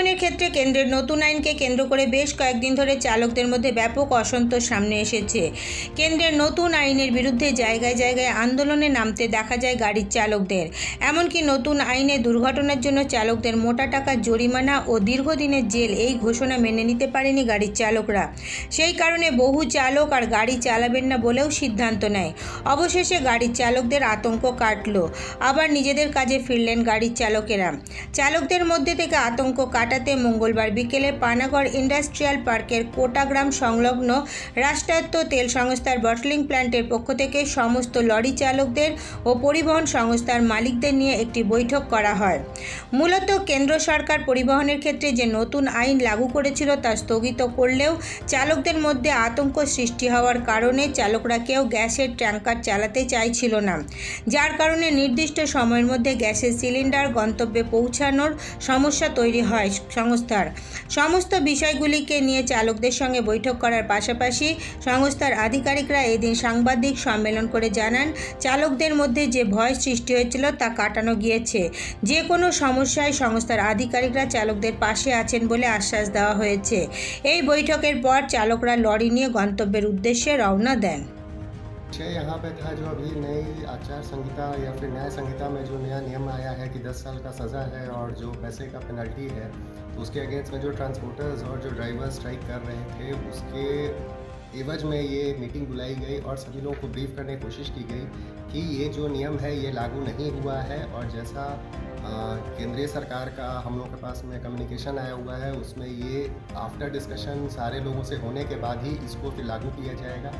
পরিবহনের ক্ষেত্রে কেন্দ্রের নতুন আইনকে কেন্দ্র করে বেশ কয়েকদিন ধরে চালকদের মধ্যে ব্যাপক অসন্তোষ সামনে এসেছে। কেন্দ্রের নতুন আইনের বিরুদ্ধে জায়গায় জায়গায় আন্দোলনে নামতে দেখা যায় গাড়ির চালকদের। এমনকি নতুন আইনে দুর্ঘটনার জন্য চালকদের মোটা টাকা জরিমানা ও দীর্ঘদিনের জেল এই ঘোষণা মেনে নিতে পারেনি গাড়ির চালকরা। সেই কারণে বহু চালক আর গাড়ি চালাবেন না বলেও সিদ্ধান্ত নেয়। অবশেষে গাড়ির চালকদের আতঙ্ক কাটলো। আবার নিজেদের কাজে ফিরলেন গাড়ির চালকেরা। চালকদের মধ্যে থেকে আতঙ্ক কাটাতে মঙ্গলবার বিকেলে পানাগড় ইন্ডাস্ট্রিয়াল পার্কের কোটাগ্রাম সংলগ্ন রাষ্ট্রায়ত্ত তেল সংস্থার বটলিং প্ল্যান্টের পক্ষ থেকে সমস্ত লরি চালকদের ও পরিবহন সংস্থার মালিকদের নিয়ে একটি বৈঠক করা হয়। মূলত কেন্দ্র সরকার পরিবহনের ক্ষেত্রে যে নতুন আইন লাগু করেছিল তা স্থগিত করলেও চালকদের মধ্যে আতঙ্ক সৃষ্টি হওয়ার কারণে চালকরা কেউ গ্যাসের ট্যাঙ্কার চালাতে চাইছিল না। যার কারণে নির্দিষ্ট সময়ের মধ্যে গ্যাসের সিলিন্ডার গন্তব্যে পৌঁছানোর সমস্যা তৈরি হয়। সংস্থার। সমস্ত বিষয়গুলিকে নিয়ে চালকদের সঙ্গে বৈঠক করার পাশাপাশি সংস্থার আধিকারিকরা এদিন সাংবাদিক সম্মেলন করে জানান, চালকদের মধ্যে যে ভয় সৃষ্টি হয়েছিল তা কাটানো গিয়েছে। যে কোনো সমস্যায় সংস্থার আধিকারিকরা চালকদের পাশে আছেন বলে আশ্বাস দেওয়া হয়েছে। এই বৈঠকের পর চালকরা লরি নিয়ে গন্তব্যের উদ্দেশ্যে রওনা দেন। विषय यहाँ पे था जो अभी नई आचार संहिता या फिर न्याय संहिता में जो नया नियम आया है कि 10 साल का सज़ा है और जो पैसे का पेनल्टी है तो उसके अगेंस्ट में जो ट्रांसपोर्टर्स और जो ड्राइवर स्ट्राइक कर रहे थे, उसके एवज में ये मीटिंग बुलाई गई और सभी लोगों को ब्रीफ करने की कोशिश की गई कि ये जो नियम है, ये लागू नहीं हुआ है और जैसा केंद्रीय सरकार का हम लोग के पास में कम्युनिकेशन आया हुआ है, उसमें ये आफ्टर डिस्कशन सारे लोगों से होने के बाद ही इसको फिर लागू किया जाएगा।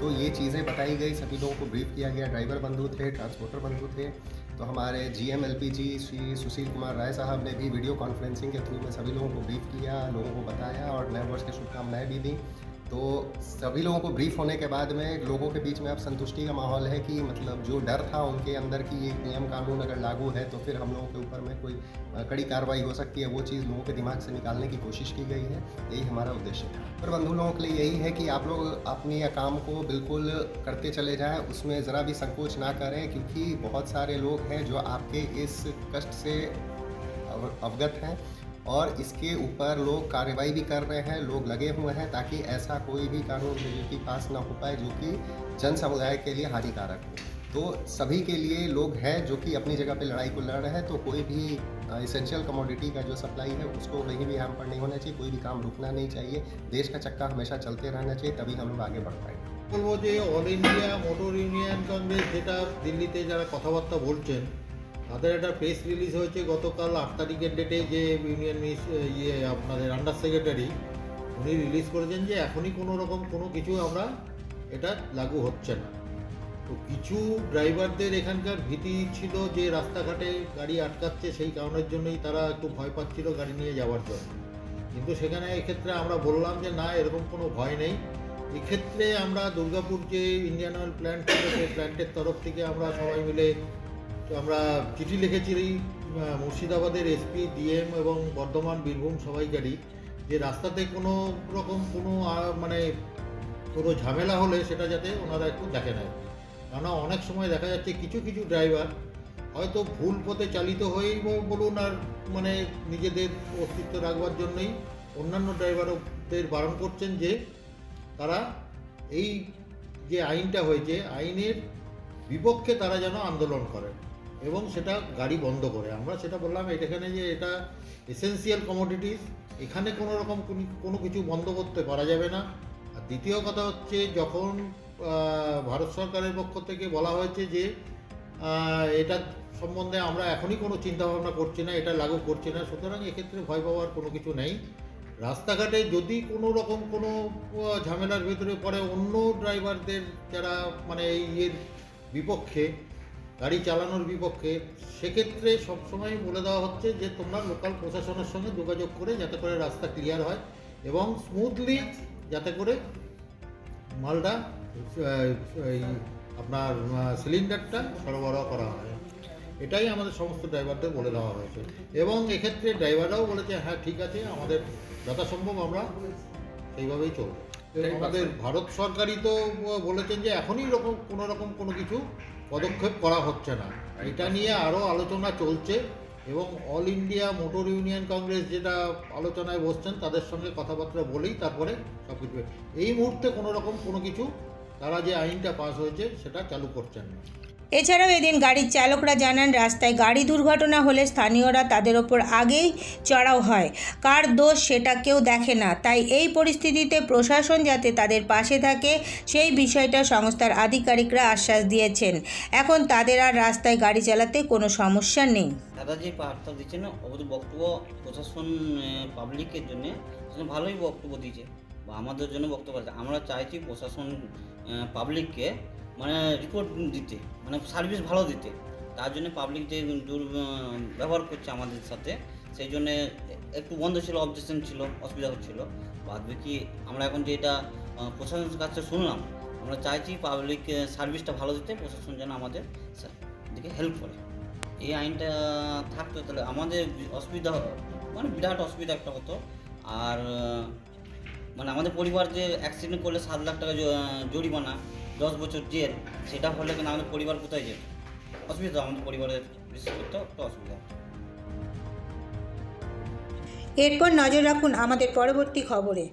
तो ये चीज़ें बताई गई, सभी लोगों को ब्रीफ किया गया। ड्राइवर बंधु थे ट्रांसपोर्टर बंधु थे तो हमारे G M L P G Shri Sushil Kumar Rai साहब ने भी वीडियो कॉन्फ्रेंसिंग के थ्रू में सभी लोगों को ब्रीफ किया, लोगों को बताया और नए वर्ष की शुभकामनाएँ भी दी। तो सभी लोगों को ब्रीफ होने के बाद में लोगों के बीच में अब संतुष्टि का माहौल है कि मतलब जो डर था उनके अंदर की एक नियम कानून अगर लागू है तो फिर हम लोगों के ऊपर में कोई कड़ी कार्रवाई हो सकती है, वो चीज़ लोगों के दिमाग से निकालने की कोशिश की गई है, यही हमारा उद्देश्य है। पर बंधु लोगों के लिए यही है कि आप लोग अपने काम को बिल्कुल करते चले जाएँ, उसमें ज़रा भी संकोच ना करें, क्योंकि बहुत सारे लोग हैं जो आपके इस कष्ट से अवगत हैं। और इसके ऊपर लोग कार्रवाई भी कर रहे हैं लोग लगे हुए हैं ताकि ऐसा कोई भी कानून बीजेपी पास ना हो पाए जो कि जन समुदाय के लिए हानिकारक हो तो सभी के लिए लोग हैं जो कि अपनी जगह पे लड़ाई को लड़ रहे हैं तो कोई भी इसेंशियल कमोडिटी का जो सप्लाई है उसको कहीं भी हैम्पर नहीं होना चाहिए कोई भी काम रुकना नहीं चाहिए देश का चक्का हमेशा चलते रहना चाहिए तभी हम लोग आगे बढ़ पाएंगे বলবো যে All India Motor Union Congress যেটা দিল্লিতে যারা কথাবার্তা বলছেন তাদের একটা প্রেস রিলিজ হয়েছে গতকাল আট তারিখের ডেটে যে ইউনিয়ন ইয়ে আপনাদের আন্ডার সেক্রেটারি উনি রিলিজ করেছেন যে এখনই কোনো রকম কোনো কিছু আমরা এটা লাগু হচ্ছে না। তো কিছু ড্রাইভারদের এখানকার ভীতি ছিল যে রাস্তাঘাটে গাড়ি আটকাচ্ছে সেই কারণের জন্যই তারা একটু ভয় পাচ্ছিল গাড়ি নিয়ে যাওয়ার জন্য। কিন্তু সেখানে এক্ষেত্রে আমরা বললাম যে না, এরকম কোনো ভয় নেই। এক্ষেত্রে আমরা দুর্গাপুর যে ইন্ডিয়ান অয়েল প্ল্যান্ট ছিল সেই প্ল্যান্টের তরফ থেকে আমরা সবাই মিলে তো আমরা চিঠি লিখেছি মুর্শিদাবাদের এসপি ডিএম এবং বর্ধমান, বীরভূম সবাইকারই যে রাস্তাতে কোনো রকম কোনো মানে কোনো ঝামেলা হলে সেটা যাতে ওনারা একটু দেখে নেয়। কেননা অনেক সময় দেখা যাচ্ছে কিছু কিছু ড্রাইভার হয়তো ভুল পথে চালিত হয়েই বলুন আর মানে নিজেদের অস্তিত্ব রাখবার জন্যই অন্যান্য ড্রাইভারদের বারণ করছেন যে তারা এই যে আইনটা হয়েছে, আইনের বিপক্ষে তারা যেন আন্দোলন করে। এবং সেটা গাড়ি বন্ধ করে। আমরা সেটা বললাম এখানে যে এটা এসেন্সিয়াল কমোডিটিস এখানে কোনো রকম কোনো- কিছু বন্ধ করতে পারা যাবে না। আর দ্বিতীয় কথা হচ্ছে, যখন ভারত সরকারের পক্ষ থেকে বলা হয়েছে যে এটা সম্বন্ধে আমরা এখনই কোনো চিন্তা ভাবনা করছি না, এটা লাগু করছি না, সুতরাং এক্ষেত্রে ভয় পাওয়ার কোনো কিছু নেই। রাস্তাঘাটে যদি কোনো রকম কোনো ঝামেলার ভিতরে পড়ে অন্য ড্রাইভারদের যারা মানে ইয়ের বিপক্ষে গাড়ি চালানোর বিপক্ষে সেক্ষেত্রে সবসময় বলে দেওয়া হচ্ছে যে তোমরা লোকাল প্রশাসনের সঙ্গে যোগাযোগ করে যাতে করে রাস্তা ক্লিয়ার হয় এবং স্মুথলি যাতে করে মালটা এই আপনার সিলিন্ডারটা সরবরাহ করা হয়। এটাই আমাদের সমস্ত ড্রাইভারদের বলে দেওয়া হয়েছে। এবং এক্ষেত্রে ড্রাইভাররাও বলেছে হ্যাঁ ঠিক আছে আমাদের যথাসম্ভব আমরা সেইভাবেই চলব। আমাদের ভারত সরকারই তো বলেছেন যে এখনই রকম কোনো রকম কোনো কিছু পদক্ষেপ করা হচ্ছে না। এটা নিয়ে আরও আলোচনা চলছে এবং all India motor union Congress যেটা আলোচনায় বসছেন, তাদের সঙ্গে কথাবার্তা বলেই তারপরে সব কিছু এই মুহূর্তে কোনো রকম কোনো কিছু তারা যে আইনটা পাস হয়েছে সেটা চালু করছেন না। এছাড়াও এদিন গাড়ির চালকরা জানান রাস্তায় গাড়ি দুর্ঘটনা হলে স্থানীয়রা তাদের ওপর আগেই চড়াও হয়। কার দোষ সেটা কেউ দেখে না। তাই এই পরিস্থিতিতে প্রশাসন যাতে তাদের পাশে থাকে সেই বিষয়টা সংস্থার আধিকারিকরা আশ্বাস দিয়েছেন। এখন তাদের আর রাস্তায় গাড়ি চালাতে কোনো সমস্যা নেই। দাদা যে বার্তা দিচ্ছেন বক্তব্য প্রশাসন পাবলিকের জন্য। ভালোই বক্তব্য দিয়েছে। বা আমাদের জন্য বক্তব্য আছে। আমরা চাইছি প্রশাসন পাবলিককে মানে রিপোর্ট দিতে মানে সার্ভিস ভালো দিতে। তার জন্য পাবলিক যে দুর ব্যবহার করছে আমাদের সাথে, সেই জন্যে একটু বন্ধ ছিল অবজেকশন ছিল, অসুবিধা হচ্ছিল। বাদ বাকি আমরা এখন যে এটা প্রশাসনের কাছে শুনলাম, আমরা চাইছি পাবলিক সার্ভিসটা ভালো দিতে, প্রশাসন যেন আমাদের দিকে হেল্প করে। এই আইনটা থাকতো তাহলে আমাদের অসুবিধা মানে বিরাট অসুবিধা একটা হতো। আর মানে আমাদের পরিবার যে অ্যাক্সিডেন্ট করলে সাত লাখ টাকা জরিমানা, দশ বছর জেল, সেটা হলে কিন্তু আমাদের পরিবার কোথায় যেত? অসুবিধা, আমাদের পরিবারের বিশেষ করতে একটু অসুবিধা। এরপর নজর রাখুন আমাদের পরবর্তী খবরে।